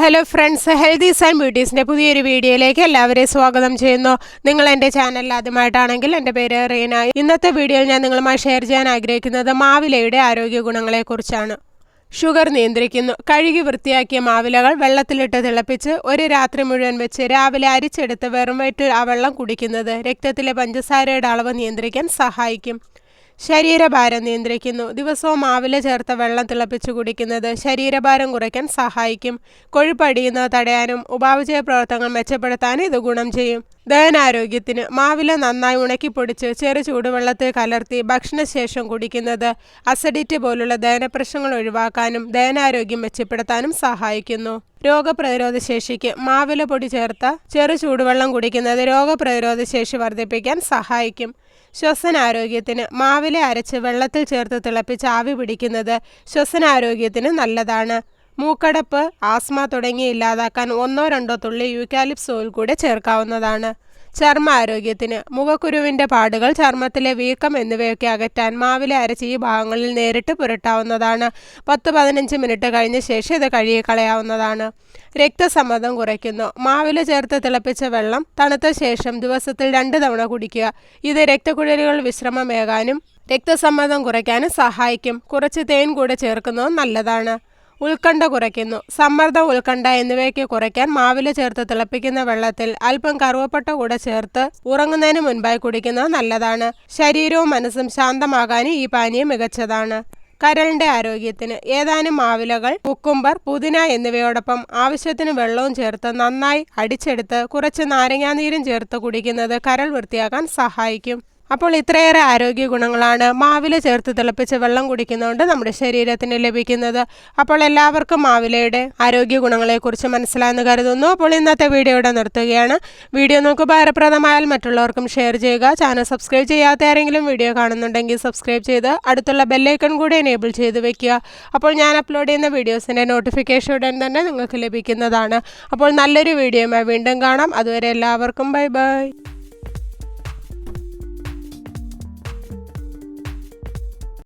Hello friends healthies and ബ്യൂട്ടീസിന്റെ പുതിയൊരു വീഡിയോയിലേക്ക് എല്ലാവരെയും സ്വാഗതം ചെയ്യുന്നു. നിങ്ങൾ എന്റെ ചാനൽ ആദ്യമായിട്ടാണെങ്കിൽ എന്റെ പേര് റീന. ഇന്നത്തെ വീഡിയോയിൽ ഞാൻ നിങ്ങളുമായി ഷെയർ ചെയ്യാൻ ആഗ്രഹിക്കുന്നത് മാവിലയുടെ ആരോഗ്യ ഗുണങ്ങളെക്കുറിച്ചാണ്. ഷുഗർ നിയന്ത്രിക്കുന്നു. കഴുകി വൃത്തിയാക്കിയ മാവിലകൾ വെള്ളത്തിലിട്ട് തിളപ്പിച്ച് ഒരു രാത്രി മുഴുവൻ വെച്ച് രാവിലെ അരിച്ചെടുത്ത് വെറും വയറ്റിൽ ആ വെള്ളം കുടിക്കുന്നത് രക്തത്തിലെ പഞ്ചസാരയുടെ അളവ് നിയന്ത്രിക്കാൻ സഹായിക്കും. ശരീരഭാരം നിയന്ത്രിക്കുന്നു. ദിവസവും മാവില ചേർത്ത വെള്ളം തിളപ്പിച്ച് കുടിക്കുന്നത് ശരീരഭാരം കുറയ്ക്കാൻ സഹായിക്കും. കൊഴുപ്പടിയുന്നത് തടയാനും ഉപാപചയ പ്രവർത്തനങ്ങൾ മെച്ചപ്പെടുത്താനും ഇത് ഗുണം ചെയ്യും. ദഹനാരോഗ്യത്തിന് മാവില നന്നായി ഉണക്കിപ്പൊടിച്ച് ചെറു ചൂടുവെള്ളത്തിൽ കലർത്തി ഭക്ഷണശേഷം കുടിക്കുന്നത് അസിഡിറ്റി പോലുള്ള ദഹനപ്രശ്നങ്ങൾ ഒഴിവാക്കാനും ദഹനാരോഗ്യം മെച്ചപ്പെടുത്താനും സഹായിക്കുന്നു. രോഗപ്രതിരോധ ശേഷിക്ക് മാവില പൊടി ചേർത്ത ചെറു ചൂടുവെള്ളം കുടിക്കുന്നത് രോഗപ്രതിരോധ ശേഷി വർദ്ധിപ്പിക്കാൻ സഹായിക്കും. ശ്വസനാരോഗ്യത്തിന് മാവില അരച്ച് വെള്ളത്തിൽ ചേർത്ത് തിളപ്പിച്ച് ആവി പിടിക്കുന്നത് ശ്വസനാരോഗ്യത്തിന് നല്ലതാണ്. മൂക്കടപ്പ് ആസ്മ തുടങ്ങി ഇല്ലാതാക്കാൻ ഒന്നോ രണ്ടോ തുള്ളി യൂക്കാലിപ്സ് ഓയിൽ കൂടെ ചേർക്കാവുന്നതാണ്. ചർമ്മ ആരോഗ്യത്തിന് മുഖക്കുരുവിന്റെ പാടുകൾ ചർമ്മത്തിലെ വീക്കം എന്നിവയൊക്കെ അകറ്റാൻ മാവിലെ അരച്ച് ഈ ഭാഗങ്ങളിൽ നേരിട്ട് പുരട്ടാവുന്നതാണ്. പത്ത് പതിനഞ്ച് മിനിറ്റ് കഴിഞ്ഞ ശേഷം ഇത് കഴുകിക്കളയാവുന്നതാണ്. രക്തസമ്മർദ്ദം കുറയ്ക്കുന്നു. മാവില ചേർത്ത് തിളപ്പിച്ച വെള്ളം തണുത്ത ശേഷം ദിവസത്തിൽ രണ്ട് തവണ കുടിക്കുക. ഇത് രക്തക്കുഴലുകൾ വിശ്രമമേകാനും രക്തസമ്മർദ്ദം കുറയ്ക്കാനും സഹായിക്കും. കുറച്ച് തേൻ കൂടെ ചേർക്കുന്നതും നല്ലതാണ്. ഉത്കണ്ഠ കുറയ്ക്കുന്നു. സമ്മർദ്ദം ഉത്കണ്ഠ എന്നിവയ്ക്ക് കുറയ്ക്കാൻ മാവില ചേർത്ത് തിളപ്പിക്കുന്ന വെള്ളത്തിൽ അല്പം കറുവപ്പട്ട കൂടെ ചേർത്ത് ഉറങ്ങുന്നതിന് മുൻപായി കുടിക്കുന്നത് നല്ലതാണ്. ശരീരവും മനസ്സും ശാന്തമാകാനും ഈ പാനീയം മികച്ചതാണ്. കരളിന്റെ ആരോഗ്യത്തിന് ഏതാനും മാവിലകൾ കുക്കുംബർ പുതിന എന്നിവയോടൊപ്പം ആവശ്യത്തിന് വെള്ളവും ചേർത്ത് നന്നായി അടിച്ചെടുത്ത് കുറച്ച് നാരങ്ങാനീരും ചേർത്ത് കുടിക്കുന്നത് കരൾ വൃത്തിയാക്കാൻ സഹായിക്കും. അപ്പോൾ ഇത്രയേറെ ആരോഗ്യ ഗുണങ്ങളാണ് മാവില ചേർത്ത് തിളപ്പിച്ച് വെള്ളം കുടിക്കുന്നതുകൊണ്ട് നമ്മുടെ ശരീരത്തിന് ലഭിക്കുന്നത്. അപ്പോൾ എല്ലാവർക്കും മാവിലയുടെ ആരോഗ്യ ഗുണങ്ങളെക്കുറിച്ച് മനസ്സിലായെന്ന് കരുതുന്നു. അപ്പോൾ ഇന്നത്തെ വീഡിയോ ഇവിടെ നിർത്തുകയാണ്. വീഡിയോ നമുക്ക് ഉപകാരപ്രദമായാൽ മറ്റുള്ളവർക്കും ഷെയർ ചെയ്യുക. ചാനൽ സബ്സ്ക്രൈബ് ചെയ്യാത്ത ആരെങ്കിലും വീഡിയോ കാണുന്നുണ്ടെങ്കിൽ സബ്സ്ക്രൈബ് ചെയ്ത് അടുത്തുള്ള ബെല്ലൈക്കൺ കൂടി എനേബിൾ ചെയ്ത് വെക്കുക. അപ്പോൾ ഞാൻ അപ്ലോഡ് ചെയ്യുന്ന വീഡിയോസിന്റെ നോട്ടിഫിക്കേഷൻ ഉടൻ തന്നെ നിങ്ങൾക്ക് ലഭിക്കുന്നതാണ്. അപ്പോൾ നല്ലൊരു വീഡിയോയുമായി വീണ്ടും കാണാം. അതുവരെ എല്ലാവർക്കും ബൈ ബൈ.